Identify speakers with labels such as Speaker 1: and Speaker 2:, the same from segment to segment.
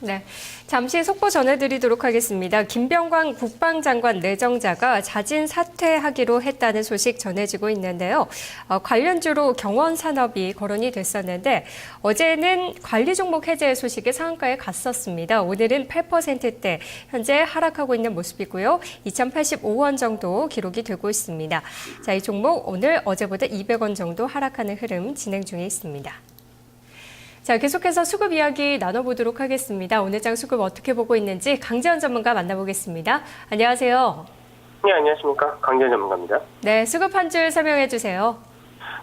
Speaker 1: 네. 잠시 속보 전해드리도록 하겠습니다. 김병관 국방장관 내정자가 자진 사퇴하기로 했다는 소식 전해지고 있는데요. 어, 관련주로 경원 산업이 거론이 됐었는데 어제는 관리 종목 해제 소식이 상한가에 갔었습니다. 오늘은 8%대 현재 하락하고 있는 모습이고요. 2,085원 정도 기록이 되고 있습니다. 자, 이 종목 오늘 어제보다 200원 정도 하락하는 흐름 진행 중에 있습니다. 자, 계속해서 수급 이야기 나눠보도록 하겠습니다. 오늘 장 수급 어떻게 보고 있는지 강재원 전문가 만나보겠습니다. 안녕하세요.
Speaker 2: 네, 안녕하십니까. 강전 전문가입니다.
Speaker 1: 네, 수급 한 줄 설명해 주세요.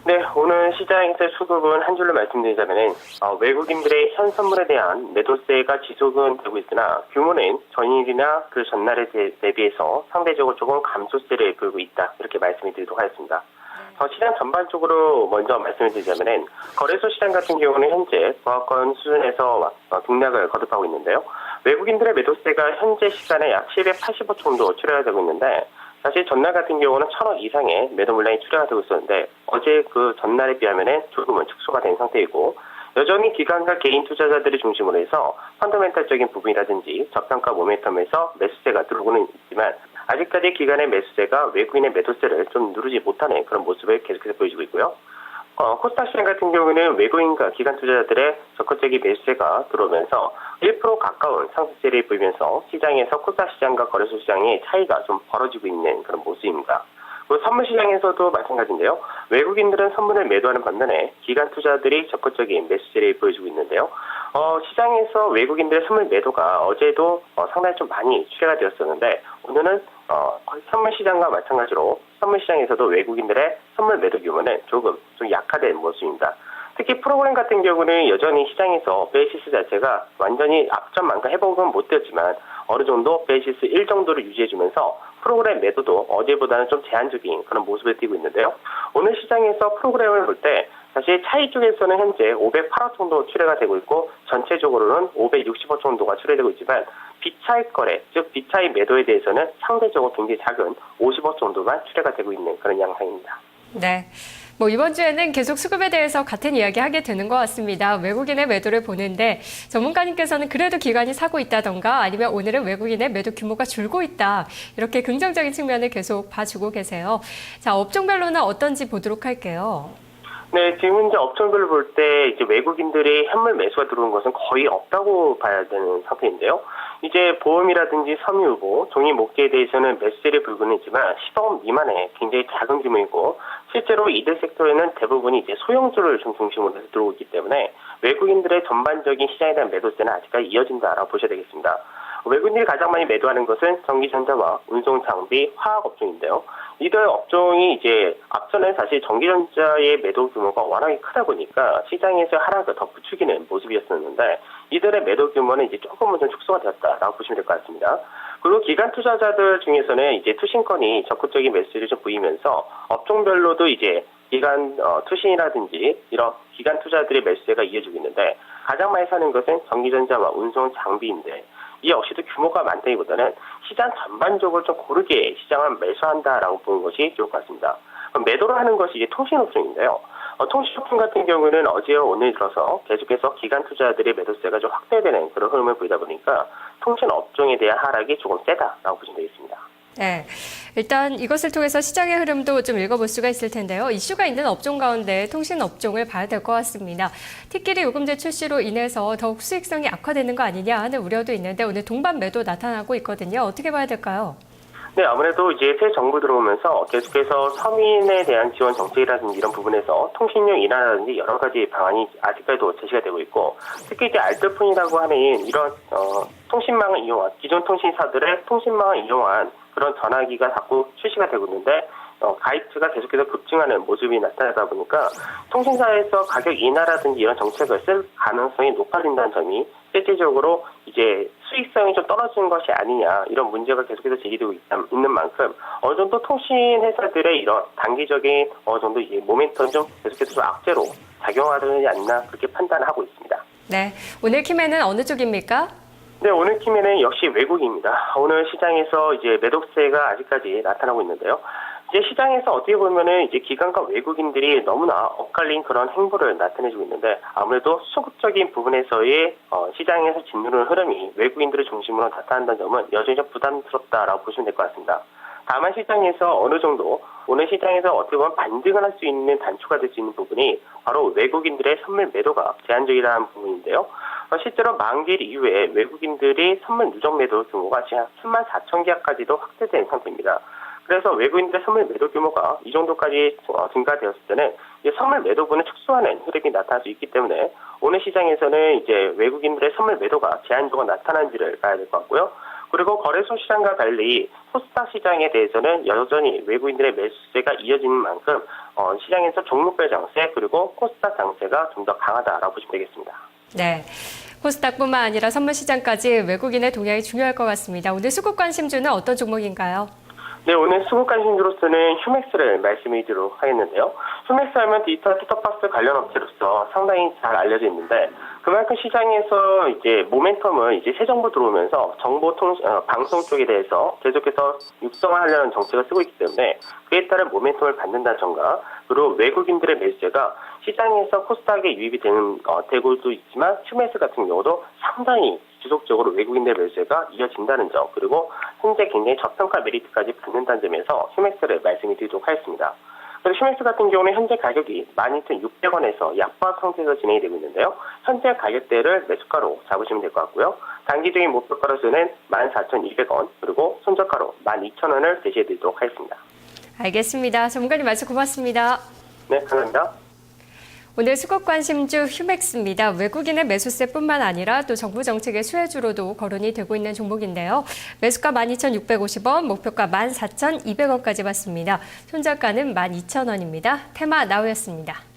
Speaker 2: 네, 오늘 시장에서의 수급은 한 줄로 말씀드리자면 어, 외국인들의 현 선물에 대한 매도세가 지속은 되고 있으나 규모는 전일이나 그 전날에 대- 대비해서 상대적으로 조금 감소세를 보이고 있다. 이렇게 말씀을 드리도록 하겠습니다. 어, 시장 전반적으로 먼저 말씀을 드리자면 거래소 시장 같은 경우는 현재 보합권 수준에서 어, 등락을 거듭하고 있는데요. 외국인들의 매도세가 현재 시간에 약 780억 정도 출하가 되고 있는데 사실 전날 같은 경우는 천억 이상의 매도 물량이 출하가 되고 있었는데 어제 그 전날에 비하면은 조금은 축소가 된 상태이고 여전히 기관과 개인 투자자들을 중심으로 해서 펀더멘탈적인 부분이라든지 저평가 모멘텀에서 매수세가 들어오고는 있지만 아직까지 기관의 매수세가 외국인의 매도세를 좀 누르지 못하는 그런 모습을 계속해서 보여주고 있고요. 어, 코스닥 시장 같은 경우는 외국인과 기관 투자자들의 적극적인 매수세가 들어오면서 1% 가까운 상승세를 보이면서 시장에서 코스닥 시장과 거래소 시장의 차이가 좀 벌어지고 있는 그런 모습입니다. 그리고 선물 시장에서도 마찬가지인데요. 외국인들은 선물을 매도하는 반면에 기관 투자들이 적극적인 매수세를 보여주고 있는데요. 어, 시장에서 외국인들의 선물 매도가 어제도 어, 상당히 좀 많이 출회가 되었었는데 오늘은 어, 선물 시장과 마찬가지로 선물 시장에서도 외국인들의 선물 매도 규모는 조금 좀 약화된 모습입니다. 특히 프로그램 같은 경우는 여전히 시장에서 베이시스 자체가 완전히 앞전만큼 회복은 못 되었지만 어느 정도 베이시스 1 정도를 유지해주면서 프로그램 매도도 어제보다는 좀 제한적인 그런 모습을 띠고 있는데요. 오늘 시장에서 프로그램을 볼때 사실 차이 쪽에서는 현재 508억 정도 출회가 되고 있고 전체적으로는 560억 정도가 출회되고 있지만 비차익 거래, 즉 비차익 매도에 대해서는 상대적으로 굉장히 작은 50억 정도만 출회가 되고 있는 그런 양상입니다.
Speaker 1: 네. 뭐 이번 주에는 계속 수급에 대해서 같은 이야기 하게 되는 것 같습니다. 외국인의 매도를 보는데 전문가님께서는 그래도 기관이 사고 있다던가 아니면 오늘은 외국인의 매도 규모가 줄고 있다. 이렇게 긍정적인 측면을 계속 봐주고 계세요. 자, 업종별로는 어떤지 보도록 할게요.
Speaker 2: 네, 지금 이제 업종별로 볼 때 이제 외국인들의 현물 매수가 들어온 것은 거의 없다고 봐야 되는 상태인데요. 이제 보험이라든지 섬유보, 종이 목재에 대해서는 매수세를 불고는 있지만 10억 미만의 굉장히 작은 규모이고 실제로 이들 섹터에는 대부분이 이제 소형주를 좀 중심으로 해서 들어오고 있기 때문에 외국인들의 전반적인 시장에 대한 매도세는 아직까지 이어진다라고 보셔야 되겠습니다. 외국인들이 가장 많이 매도하는 것은 전기전자와 운송장비, 화학업종인데요. 이들 업종이 이제 앞전에 사실 전기전자의 매도 규모가 워낙에 크다 보니까 시장에서 하락을 더 부추기는 모습이었었는데 이들의 매도 규모는 이제 조금은 좀 축소가 되었다라고 보시면 될 것 같습니다. 그리고 기관 투자자들 중에서는 이제 투신권이 적극적인 매수를 좀 보이면서 업종별로도 이제 기관 어, 투신이라든지 이런 기관 투자들의 매수세가 이어지고 있는데 가장 많이 사는 것은 전기전자와 운송 장비인데 이 역시도 규모가 많다기보다는 시장 전반적으로 좀 고르게 시장을 매수한다라고 보는 것이 좋을 것 같습니다. 매도를 하는 것이 이제 통신업종인데요. 어, 통신업종 같은 경우는 어제와 오늘 들어서 계속해서 기관 투자들의 매도세가 좀 확대되는 그런 흐름을 보이다 보니까 통신업종에 대한 하락이 조금 세다라고 보시면 되겠습니다.
Speaker 1: 네. 일단 이것을 통해서 시장의 흐름도 좀 읽어볼 수가 있을 텐데요. 이슈가 있는 업종 가운데 통신 업종을 봐야 될 것 같습니다. 특히 요금제 출시로 인해서 더욱 수익성이 악화되는 거 아니냐 하는 우려도 있는데 오늘 동반 매도 나타나고 있거든요. 어떻게 봐야 될까요?
Speaker 2: 네, 아무래도 이제 새 정부 들어오면서 계속해서 서민에 대한 지원 정책이라든지 이런 부분에서 통신용 인하라든지 여러 가지 방안이 아직까지도 제시가 되고 있고 특히 이제 알뜰폰이라고 하는 이런 어, 통신망을 이용한 기존 통신사들의 통신망을 이용한 그런 전화기가 자꾸 출시가 되고 있는데 어, 가입수가 계속해서 급증하는 모습이 나타나다 보니까 통신사에서 가격 인하라든지 이런 정책을 쓸 가능성이 높아진다는 점이 실질적으로 이제 수익성이 좀 떨어지는 것이 아니냐 이런 문제가 계속해서 제기되고 있, 는 만큼 어느 정도 통신 회사들의 이런 단기적인 어느 정도 이제 모멘텀 좀 계속해서 좀 악재로 작용하지 않나 그렇게 판단하고 있습니다.
Speaker 1: 네. 오늘 키맨은 어느 쪽입니까?
Speaker 2: 네, 오늘 키맨은 역시 외국입니다. 오늘 시장에서 이제 매도세가 아직까지 나타나고 있는데요. 이제 시장에서 어떻게 보면은 이제 기관과 외국인들이 너무나 엇갈린 그런 행보를 나타내주고 있는데 아무래도 소극적인 부분에서의 어, 시장에서 짓누르는 흐름이 외국인들을 중심으로 나타난다는 점은 여전히 좀 부담스럽다라고 보시면 될 것 같습니다. 다만 시장에서 어느 정도 오늘 시장에서 어떻게 보면 반등을 할 수 있는 단초가 될 수 있는 부분이 바로 외국인들의 선물 매도가 제한적이라는 부분인데요. 어, 실제로 만기일 이후에 외국인들이 선물 누적 매도 규모가 지금 3만 4천 계약까지도 확대된 상태입니다. 그래서 외국인들의 선물 매도 규모가 이 정도까지 어, 증가되었을 때는 선물 매도분을 축소하는 흐름이 나타날 수 있기 때문에 오늘 시장에서는 이제 외국인들의 선물 매도가 제한적으로 나타난지를 봐야 될 것 같고요. 그리고 거래소 시장과 달리 코스닥 시장에 대해서는 여전히 외국인들의 매수세가 이어지는 만큼 어, 시장에서 종목별 장세 그리고 코스닥 장세가 좀 더 강하다라고 보시면 되겠습니다.
Speaker 1: 네. 코스닥뿐만 아니라 선물 시장까지 외국인의 동향이 중요할 것 같습니다. 오늘 수급 관심주는 어떤 종목인가요?
Speaker 2: 네, 오늘 수급 관심주로서는 휴맥스를 말씀드리도록 하겠는데요. 휴맥스 하면 디지털 셋톱박스 관련 업체로서 상당히 잘 알려져 있는데 그만큼 시장에서 이제 모멘텀을 이제 새 정부 들어오면서 정보 통 어, 방송 쪽에 대해서 계속해서 육성하려는 정책을 쓰고 있기 때문에 그에 따른 모멘텀을 받는다는 점과 그리고 외국인들의 매수세가 시장에서 코스닥에 유입이 되는 어, 되고도 있지만 휴맥스 같은 경우도 상당히 지속적으로 외국인들 매수세가 이어진다는 점 그리고 현재 굉장히 저평가 메리트까지 받는다는 점에서 휴맥스를 말씀을 드리도록 하겠습니다. 그리고 휴맥스 같은 경우는 현재 가격이 12,600원에서 약박 상태에서 진행이 되고 있는데요. 현재 가격대를 매수가로 잡으시면 될 것 같고요. 단기적인 목표가로서는 14,200원 그리고 손절가로 12,000원을 제시해 드리도록 하겠습니다.
Speaker 1: 알겠습니다. 전문가님 말씀 고맙습니다.
Speaker 2: 네, 감사합니다.
Speaker 1: 오늘 수급 관심주 휴맥스입니다. 외국인의 매수세뿐만 아니라 또 정부 정책의 수혜주로도 거론이 되고 있는 종목인데요. 매수가 12,650원, 목표가 14,200원까지 받습니다. 손절가는 12,000원입니다. 테마 나우였습니다.